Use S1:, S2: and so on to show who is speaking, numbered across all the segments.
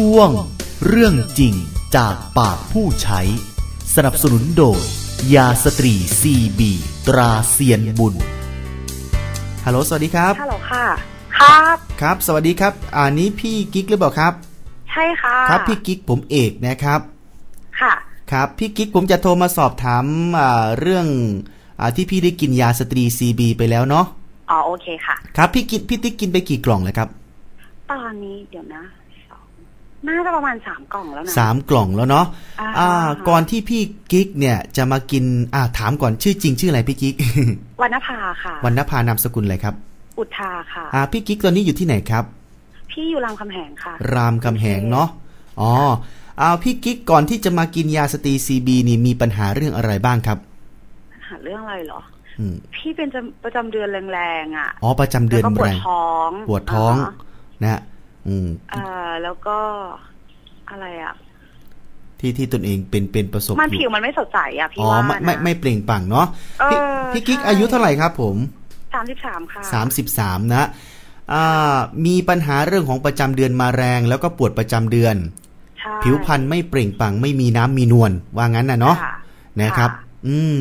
S1: ช่วง เรื่องจริงจากปากผู้ใช้ สนับสนุนโดย ยาสตรีซีบีตราเซียนบุญฮัลโหลสวัสดีครับ
S2: ฮัลโหลค่ะ ครับ
S1: ครับ สวัสดีครับอันนี้พี่กิ๊กหรือเปล่าครับ
S2: ใช่ค่ะ
S1: ครับพี่กิ๊กผมเอกนะครับ
S2: ค่ะ
S1: ครับพี่กิ๊กผมจะโทรมาสอบถามอ่าเรื่องอาที่พี่ได้กินยาสตรีซีบีไปแล้วเนาะ
S2: อ๋อโอเคค่ะ
S1: ครับพี่กิ๊กพี่ติ๊กกินไปกี่กล่องแล้วครับ
S2: ตอนนี้เดี๋ยวนะสอง น่าจะประมาณสามกล่องแล้วนะ
S1: สามกล่องแล้วเนาะ
S2: อ่า
S1: อ่า ก่อนที่พี่กิ๊กเนี่ยจะมากินอ่าถามก่อนชื่อจริงชื่ออะไรพี่กิ๊ก
S2: วันนภาค่ะ
S1: วันนภานามสกุลอะไรครับ
S2: อุทาค่ะ
S1: อ่า พี่กิ๊กตอนนี้อยู่ที่ไหนครับ
S2: พี่อยู่รามคำแหงค่ะ
S1: รามคำแหงเนาะอ๋อเอาพี่กิ๊กก่อนที่จะมากินยาสตรีซีบีนี่มีปัญหาเรื่องอะไรบ้างครับ
S2: หาเรื่องอะไรเหรอ
S1: อืม
S2: พี่เป็นจำประจำเดือนแรงๆอะ
S1: อ๋อประจำเดือน
S2: แล้วก็ปว
S1: แร
S2: ด
S1: ง
S2: ท้อง
S1: ปวดท้องา
S2: ฮะ
S1: นะฮะ อืม
S2: อ่าแล้วก็อะไรอะ
S1: ที่ที่ตนเองเป็นเป็นประสบ
S2: มัน
S1: อยู่
S2: ผิวมันไม่สดใสอะพี่
S1: อ๋อ
S2: ว่า
S1: ไม่ไม่ไม่เปล่งปลั่งเนาะพี่
S2: เออ
S1: พี่กิ๊ก
S2: ใช่
S1: อายุเท่าไหร่ครับผม
S2: สามสิบสามค่ะ
S1: สามสิบสามนะอ่ามีปัญหาเรื่องของประจำเดือนมาแรง แล้วก็ปวดประจำเดือน
S2: ใช่
S1: ผิวพรรณไม่เปล่งปลั่งไม่มีน้ำมีนวลว่างั้นนะเนาะ
S2: ค่
S1: นะครับ
S2: ค่ะ
S1: อืม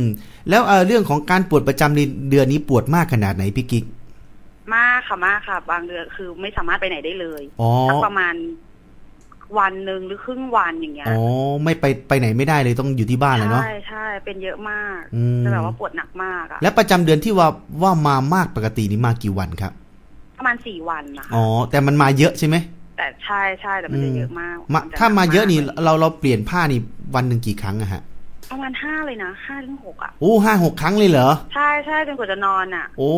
S1: แล้วเอ่อเรื่องของการปวดประจำเดือนนี้ปวดมากขนาดไหนพี่กิ๊ก
S2: มากค่ะมากค่ะ บางเดือนคือไม่สามารถไปไหนได้เลย
S1: อ๋อ
S2: สักประมาณวันหนึ่งหรือครึ่งวันอย่างเงี้ย
S1: อ๋อไม่ไปไปไหนไม่ได้เลยต้องอยู่ที่บ้านเลยเนาะ
S2: ใช่ใช่เป็นเยอะมาก
S1: อืม
S2: จะแบบว่าปวดหนักมากอะ
S1: และประจำเดือนที่ว่าว่ามามากปกตินี่มากี่วันครับ
S2: ประมาณสี่วันนะคะ
S1: อ๋อแต่มันมาเยอะใช่ไหม
S2: แต่ใช่ใช่แต่มันจะเยอะมาก
S1: มา
S2: จะ
S1: ถ้ามาเยอะนี่
S2: หกก
S1: เราเราเปลี่ยนผ้านี่วันหนึ่งกี่ครั้งอะฮะ
S2: ประมาณห้าเลยนะห้าถึงหกอะ
S1: โอ้ห้าหกครั้งเลยเหรอ
S2: ใช่ใช่จนกว่าจะนอนอะ
S1: โอ้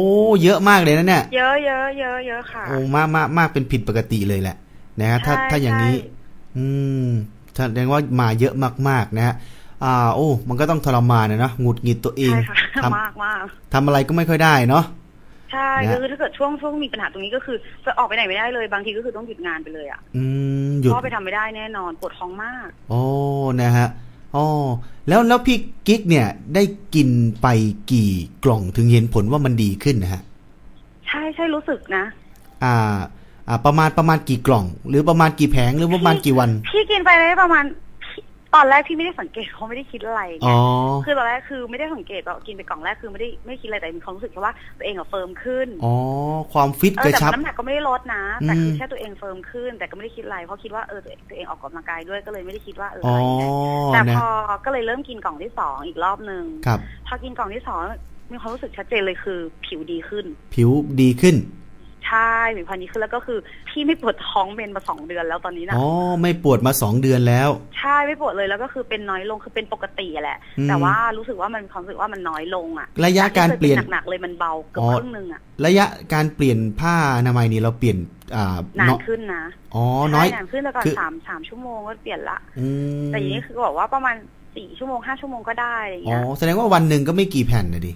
S1: เยอะมากเลยนะเนี่ย
S2: เยอะเยอะเยอะเยอะค่ะ
S1: โอ้มากมากมากเป็นผิดปกติเลยแหละ นะฮะถ้า
S2: ใช่
S1: ถ้าอย่างนี้
S2: ใช่
S1: อืมแสดงว่ามาเยอะมากๆนะฮะอ่าโอ้ มันก็ต้องทรมานนะเนาะหงุดหงิดตัวเอง
S2: ใช่ค่ะ
S1: ท
S2: มากมากำ
S1: ทำอะไรก็ไม่ค่อยได้เนาะ
S2: ใช่
S1: นะ
S2: คือถ้าเกิดช่วงช่วงมีปัญหาตรงนี้ก็คือจะออกไปไหนไม่ได้เลย บางทีก็คือต้องหยุดงานไปเลยอะ
S1: อืมหยุด
S2: เพราะไปทำไม่ได้แน่นอนปวดท้องมาก
S1: โอ้นะฮะ อ๋อแล้วแล้วพี่กิ๊กเนี่ยได้กินไปกี่กล่องถึงเห็นผลว่ามันดีขึ้นนะฮะ
S2: ใช่ใช่รู้สึกนะ
S1: อ่า อ่า ประมาณประมาณกี่กล่อง หรือประมาณกี่แผงหรือประมาณกี่วัน
S2: พี่กินไปได้ประมาณพี่ ตอนแรกพี่ไม่ได้สังเกตเขาไม่ได้คิดอะไรไง
S1: อ๋อ
S2: คือตอนแรกคือไม่ได้สังเกตว่ากินไปกล่องแรกคือไม่ได้ไม่ได้คิดอะไรแต่มีความรู้สึกแค่ว่าตัวเองอะเฟิร์มขึ้น
S1: อ๋อความฟิต
S2: เอกอ
S1: ระ
S2: แต่
S1: ชับ
S2: น้ำหนักก็ไม่ได้ลดนะแต่
S1: อืม
S2: คือแค่ตัวเองเฟิร์มขึ้น แต่ก็ไม่ได้คิดอะไรเพราะคิดว่าเออตัวเองตัวเองออกกำลังกายด้วยก็เลยไม่ได้คิดว่าเออ
S1: อ๋อ
S2: อะไรเงี้ยแต่
S1: นะ
S2: พอก็เลยเริ่มกินกล่องที่สองอีกรอบหนึ่ง
S1: ครับ
S2: พอกินกล่องที่สองมีความรู้สึกชัดเจนเลยคือ ผิวดีขึ้น
S1: ผิวดีขึ้น
S2: ใช่ผิวพรรณดีขึ้นแล้วก็คือพี่ไม่ปวดท้องเป็นมาสองเดือนแล้วตอนนี้นะ
S1: อ๋อไม่ปวดมาสองเดือนแล้ว
S2: ใช่ไม่ปวดเลยแล้วก็คือเป็นน้อยลงคือเป็นปกติอะแหละ
S1: อืม
S2: แต่ว่ารู้สึกว่ามันมีความรู้สึกว่ามันน้อยลงอะ
S1: ระยะการเปลี่ยน
S2: จที่คหนักๆเลยมันเบาเกือบ
S1: อ๋อ
S2: ครึ่งหนึงอะ
S1: ระยะการเปลี่ยนผ้าอนามัยนี่เราเปลี่ยนอ่า
S2: นาน
S1: เนาะ
S2: ขึ้นนะ
S1: อ๋อน้อย
S2: ใช่นานขึ้นแต่ก่อน
S1: คือ
S2: สามสามชั่วโมงก็เปลี่ยนละ
S1: อืม
S2: แต่อย่างนี้คือบอกว่าประมาณสี่ชั่วโมงห้าชั่วโมงก็ได้อะไรอย่าง
S1: อ๋อ
S2: เงี้ย
S1: แสดงว่าวันหนึ่งก็ไม่กี่แผ่นนะดิ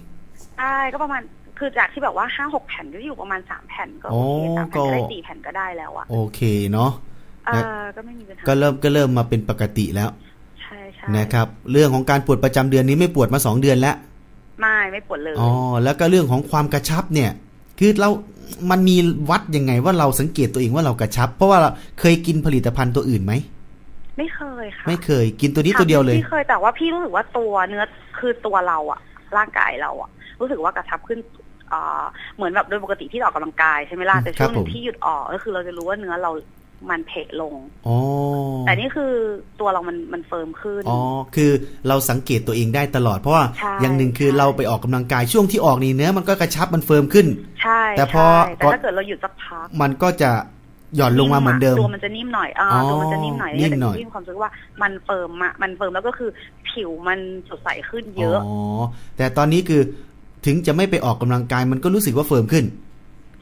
S2: ใช่ก็ประมาณ คือจากที่แบบว่าห้าหกแผ่นก็อยู่ประมาณสามแผ่นก็
S1: โอ้
S2: โอเคสามแผ่นก็ได้
S1: ก็
S2: สี่แผ่นก็ได้แล้วอะ
S1: โอเคเนาะ
S2: เอ
S1: นะ
S2: อก็ไม่มีปัญหา
S1: ก็เริ่มก็เริ่มมาเป็นปกติแล้ว
S2: ใช่ใช่
S1: นะครับ เรื่องของการปวดประจำเดือนนี้ไม่ปวดมาสองเดือนแล้ว
S2: ไม่ไม่ปวดเลย
S1: อ๋อแล้วก็เรื่องของความกระชับเนี่ย คือเรา มันมีวัดยังไงว่าเราสังเกตตัวเองว่าเรากระชับ เพราะว่าเราเคยกินผลิตภัณฑ์ตัวอื่นไหม
S2: ไม่เคยค่ะ
S1: ไม่เคยกินตัวนี้ตัวเดียวเลย
S2: พี่เคยแต่ว่าพี่รู้สึกว่าตัวเนื้อคือตัวเราอะ ร่างกายเราอะรู้สึกว่ากระชับขึ้นอ่าเหมือนแบบโดยปกติพี่ออกกำลังกายใช่ไหมล่ะแต่ช่วงหนึ่ง
S1: ครับผม
S2: ที่หยุดออกก็คือเราจะรู้ว่าเนื้อเรามันเพะลง
S1: อ๋อ
S2: แต่นี่คือตัวเรามันมันเฟิร์มขึ้น
S1: อ๋อ คือเราสังเกตตัวเองได้ตลอด เพราะว่า
S2: ใช่
S1: อย่างหนึ่งคือ
S2: ใช่
S1: เราไปออกกำลังกายช่วงที่ออกนี่เนื้อมันก็กระชับมันเฟิร์มขึ้น
S2: ใช่
S1: แต่พอ
S2: ใช่แต่ถ้าเกิดเราหยุดสักพัก
S1: มันก็จะ หย่อนลงมาเหมือนเดิม
S2: ตัวมันจะนิ่มหน่อยอ่า
S1: อ๋อ
S2: ตัวมันจะนิ่มหน่อย
S1: นิ่มหน่อย
S2: แต่ที่มีความรู้สึกว่ามันเฟิร์มอะมันเฟิร์มแล้วก็คือผิวมันสดใสขึ้นเยอะ
S1: อ๋อแต่ตอนนี้คือถึงจะไม่ไปออกกำลังกายมันก็รู้สึกว่าเฟิร์มขึ้น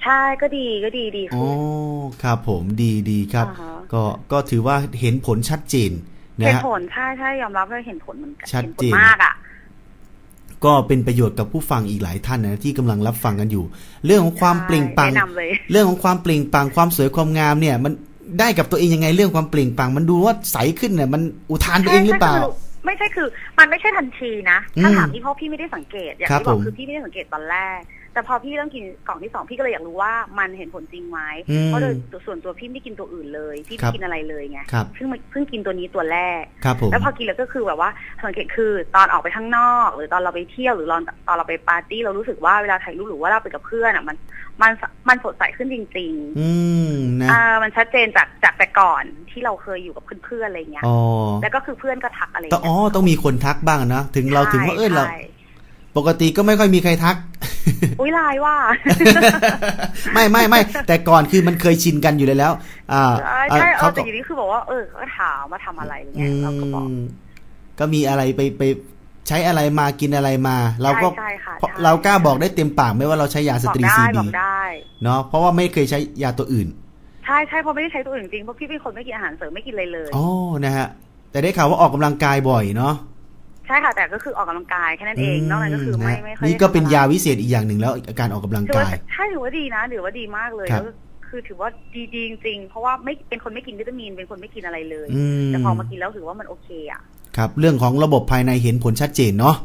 S2: ใช่ก็ดีก็ดีดี
S1: อ๋อ
S2: ขึ้น
S1: ครับผมดีดีครับ
S2: อ่าฮะ
S1: ก็ก็ถือว่าเห็นผลชัดเจนนะ
S2: เห็น
S1: ฮะ
S2: ผลใช่ใช่ยอมรับว่าเห็นผลเหมือนกัน
S1: ชัด
S2: เห็นผ
S1: เจ
S2: ล
S1: น
S2: มากอะ
S1: ก็เป็นประโยชน์กับผู้ฟังอีกหลายท่านนะที่กำลังรับฟังกันอยู่ เรื่องของความ
S2: ใช่
S1: เปล่งปลั่ง
S2: แนะนำเลย
S1: เรื่องของความเปล่งปลั่งความสวยความงามเนี่ย มันได้กับตัวเองยังไงเรื่องความเปล่งปลั่งมันดูว่าใสขึ้นเนี่ยมันอุทานตัวเองหรือเปล่า
S2: ใช่ใช่คือไม่ใช่คือ มันไม่ใช่ทันทีนะ ถ้า
S1: อืม
S2: ถามพี่เพราะพี่ไม่ได้สังเกตอย่าง
S1: ครับ
S2: ที่บอก
S1: ผม
S2: คือพี่ไม่ได้สังเกตตอนแรก แต่พอพี่เริ่มกินกล่องที่สองพี่ก็เลยอยากรู้ว่ามันเห็นผลจริงไหม
S1: อืม
S2: เพราะโดยส่วนตัวพี่ไม่กินตัวอื่นเลย พี่
S1: ครั
S2: ไม่
S1: บ
S2: กินอะไรเลยไง
S1: ครับ
S2: เพิ่งมาเพิ่งกินตัวนี้ตัวแรก
S1: ครับผม
S2: แล้วพอกินแล้วก็คือแบบว่าสังเกตคือตอนออกไปข้างนอก หรือตอนเราไปเที่ยวหรือตอนตอนเราไปปาร์ตี้เรารู้สึกว่าเวลาถ่ายรูปหรือว่าเราไปกับเพื่อนอะมันมันมันสดใสขึ้นจริง
S1: อืม
S2: ๆ
S1: นะ
S2: อ่ามันชัดเจนจากจากแต่ก่อนที่เราเคยอยู่กับเพื่อนๆอะไรเงี้ย
S1: อ๋อ
S2: แล้วก็คือเพื่อนก็ทักอะไร
S1: ต้องอ๋อ
S2: เงี้ย
S1: ต้องมีคนทักบ้างนะถึงเราถึงว่าเออเรา
S2: ใช่
S1: ปกติก็ไม่ค่อยมีใครทัก
S2: อุ้ยลายว่า
S1: ไม่ไม่ไม่แต่ก่อนคือมันเคยชินกันอยู่แล้ว อ่า
S2: ใช่
S1: อ่า
S2: ใช่เอ
S1: เขา
S2: อ
S1: ก็
S2: แต่อยู่นี้คือบอกว่าเออก็ถามมาทำอะไรอะไร
S1: อื
S2: เงี้ยเราก็บอก
S1: มก็มีอะไรไปไปใช้อะไรมากินอะไรมา เราก็
S2: ใช่ใช่ค่ะ
S1: เพราะ
S2: ใช่
S1: เรากล้าบอกได้เต็มปากไม่ว่าเราใช้ยาส
S2: บอก
S1: ตรี
S2: ได้
S1: ซี
S2: บ
S1: บี
S2: อกได้
S1: เนาะเพราะว่าไม่เคยใช้ยาตัวอื่น
S2: ใช่ใช่เพราะไม่ได้ใช้ตัวอื่นจริงเพราะพี่เป็นคนไม่กินอาหารเสริมไม่กินอะไรเลย
S1: อ๋อนะฮะแต่ได้ข่าวว่าออกกำลังกายบ่อยเนาะ
S2: ใช่ค่ะ แต่ก็คือออกกำลังกายแค่นั้นเองนอกนั้นก็คือไม่
S1: นะ
S2: ไม่ค่อย
S1: นี่ก็เป็น
S2: ได้ทำอะไร
S1: ยาวิเศษอีกอย่างหนึ่งแล้วการออกกำลัง
S2: ถือว่ากา
S1: ย
S2: ใช่ถือว่าดีนะถือว่าดีมากเลย
S1: ครับ
S2: แล้วคือถือว่าดีดีจริงๆ เพราะว่าไม่เป็นคนไม่กินวิตามิน เป็นคนไม่กินอะไรเลย
S1: อืม
S2: แต่พอมากินแล้วถือว่ามันโอเคอะ
S1: ครับ เรื่องของระบบภายในเห็นผลชัดเจนเนาะ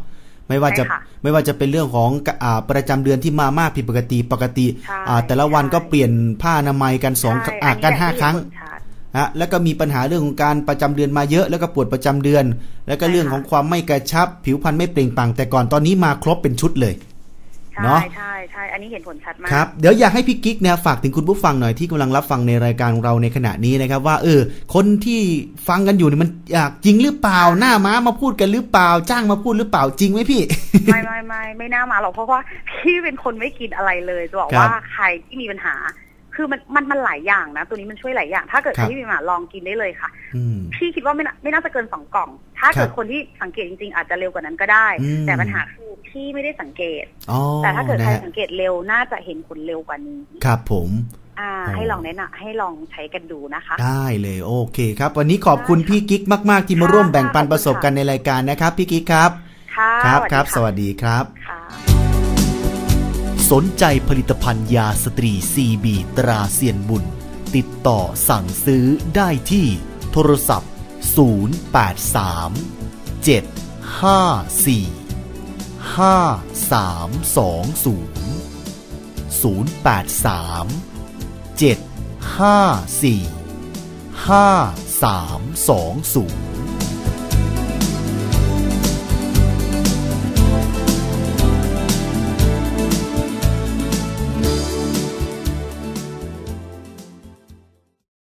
S1: ไม่ว่าจะ
S2: ใช่ค่ะ
S1: ไม่ว่าจะเป็นเรื่องของอ่าประจำเดือนที่มามากผิดปกติปกติ
S2: ใช่
S1: อ่าแต่ละวัน
S2: ใช่
S1: ก็เปลี่ยนผ้าอนามัยกันสอง
S2: ใช่
S1: อ่า
S2: อั
S1: กัน
S2: แหละ
S1: ห้า
S2: ที่
S1: ครั้ง
S2: เห็ นผลชัด
S1: ฮะแล้วก็มีปัญหาเรื่องของการประจำเดือนมาเยอะ แล้วก็ปวดประจำเดือน แล้วก็
S2: ใช่
S1: เรื่องของความไม่กระชับ ผิวพรรณไม่เปล่งปลั่งแต่ก่อนตอนนี้มาครบเป็นชุดเลย
S2: ใช่
S1: เนาะ
S2: ใช่ใช่อันนี้เห็นผลชัดมาก
S1: ครับเดี๋ยวอยากให้พี่กิ๊กเนี่ยฝากถึงคุณผู้ฟังหน่อยที่กำลังรับฟังในรายการของเราในขณะนี้นะครับ ว่าเออ คนที่ฟังกันอยู่เนี่ยมันอยากจริงหรือเปล่าหน้าม้ามาพูดกันหรือเปล่าจ้างมาพูดหรือเปล่าจริงไหมพี่
S2: ไม่ไม่ไม่ไม่น่ามาหรอกเพราะว่าพี่เป็นคนไม่กินอะไรเลยจะบอก
S1: ครับ
S2: ว่าใครที่มีปัญหา คือมันมันมันหลายอย่างนะ ตัวนี้มันช่วยหลายอย่าง ถ้าเกิด
S1: ครั
S2: ใคร
S1: บ
S2: ที่มีปัญหาลองกินได้เลยค่ะ
S1: อืม
S2: พี่คิดว่าไม่น่าไม่น่าจะเกินสองกล่อง ถ้าเกิด
S1: ครับ
S2: คนที่สังเกตจริงๆ อาจจะเร็วกว่านั้นก็ได้
S1: อืม
S2: แต่ปัญหาคือพี่ไม่ได้สังเกต
S1: อ๋อ
S2: แต่ถ้าเกิด
S1: นะ
S2: ใคร
S1: ฮะ
S2: สังเกตเร็วน่าจะเห็นผลเร็วกว่านี้
S1: ครับผม
S2: อ่า
S1: อ๋อ
S2: ให้ลองแนะนำให้ลองใช้กันดูนะคะ
S1: ได้เลยโอเคครับ วันนี้ขอบคุณ
S2: ได้ค่ะ
S1: พี่กิ๊กมาก ๆ ที่มาร่วมแบ่งปัน
S2: ค่ะ
S1: ประสบการณ์ในรายการนะครับ พี่กิ๊กครับ
S2: ค่ะ
S1: ครับ
S2: สวัสดี
S1: ครับ
S2: ค่ะ
S1: สวัสดีครับ
S2: ค่ะ
S1: สนใจผลิตภัณฑ์ยาสตรีซีบีตราเซียนบุญ ติดต่อสั่งซื้อได้ที่โทรศัพท์ 083 754 5320 083 754 5320